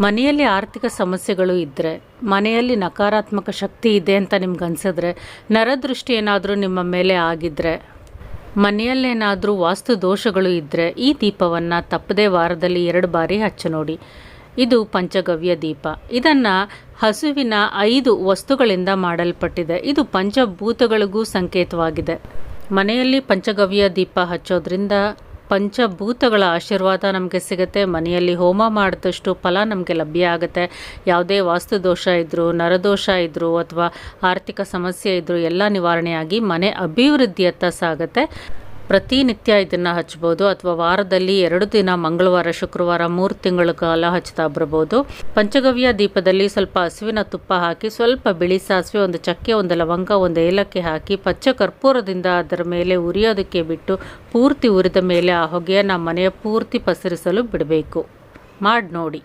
ಮನೆಯಲ್ಲಿ ಆರ್ಥಿಕ ಸಮಸ್ಯೆಗಳು ಇದ್ದರೆ ಮನೆಯಲ್ಲಿ ನಕಾರಾತ್ಮಕ ಶಕ್ತಿ ಇದೆ ಅಂತ ನಿಮ್ಗೆ ಅನಿಸಿದ್ರೆ, ನರದೃಷ್ಟಿ ಏನಾದರೂ ನಿಮ್ಮ ಮೇಲೆ ಆಗಿದ್ದರೆ ಮನೆಯಲ್ಲೇನಾದರೂ ವಾಸ್ತು ದೋಷಗಳು ಇದ್ದರೆ ಈ ದೀಪವನ್ನು ತಪ್ಪದೇ ವಾರದಲ್ಲಿ ಎರಡು ಬಾರಿ ಹಚ್ಚ ನೋಡಿ. ಇದು ಪಂಚಗವ್ಯ ದೀಪ. ಇದನ್ನು ಹಸುವಿನ ಐದು ವಸ್ತುಗಳಿಂದ ಮಾಡಲ್ಪಟ್ಟಿದೆ. ಇದು ಪಂಚಭೂತಗಳಿಗೂ ಸಂಕೇತವಾಗಿದೆ. ಮನೆಯಲ್ಲಿ ಪಂಚಗವ್ಯ ದೀಪ ಹಚ್ಚೋದ್ರಿಂದ ಪಂಚಭೂತಗಳ ಆಶೀರ್ವಾದ ನಮಗೆ ಸಿಗುತ್ತೆ. ಮನೆಯಲ್ಲಿ ಹೋಮ ಮಾಡಿದಷ್ಟು ಫಲ ನಮಗೆ ಲಭ್ಯ ಆಗುತ್ತೆ. ಯಾವುದೇ ವಾಸ್ತು ದೋಷ ಇದ್ದರೂ ನರದೋಷ ಇದ್ದರೂ ಅಥವಾ ಆರ್ಥಿಕ ಸಮಸ್ಯೆ ಇದ್ದರೂ ಎಲ್ಲ ನಿವಾರಣೆಯಾಗಿ ಮನೆ ಅಭಿವೃದ್ಧಿಯತ್ತ ಸಾಗುತ್ತೆ. ಪ್ರತಿನಿತ್ಯ ಇದನ್ನು ಹಚ್ಬೋದು ಅಥವಾ ವಾರದಲ್ಲಿ ಎರಡು ದಿನ, ಮಂಗಳವಾರ, ಶುಕ್ರವಾರ ಮೂರು ತಿಂಗಳ ಕಾಲ ಹಚ್ತಾ ಬರ್ಬೋದು. ಪಂಚಗವ್ಯ ದೀಪದಲ್ಲಿ ಸ್ವಲ್ಪ ಹಸುವಿನ ತುಪ್ಪ ಹಾಕಿ, ಸ್ವಲ್ಪ ಬಿಳಿ ಸಾಸಿವೆ, ಒಂದು ಚಕ್ಕೆ, ಒಂದು ಲವಂಗ, ಒಂದು ಏಲಕ್ಕಿ ಹಾಕಿ, ಪಚ್ಚ ಕರ್ಪೂರದಿಂದ ಅದರ ಮೇಲೆ ಉರಿಯೋದಕ್ಕೆ ಬಿಟ್ಟು ಪೂರ್ತಿ ಉರಿದ ಮೇಲೆ ಆ ಹೊಗೆಯನ್ನು ಮನೆಯ ಪೂರ್ತಿ ಪಸರಿಸಲು ಬಿಡಬೇಕು. ಮಾಡಿ ನೋಡಿ.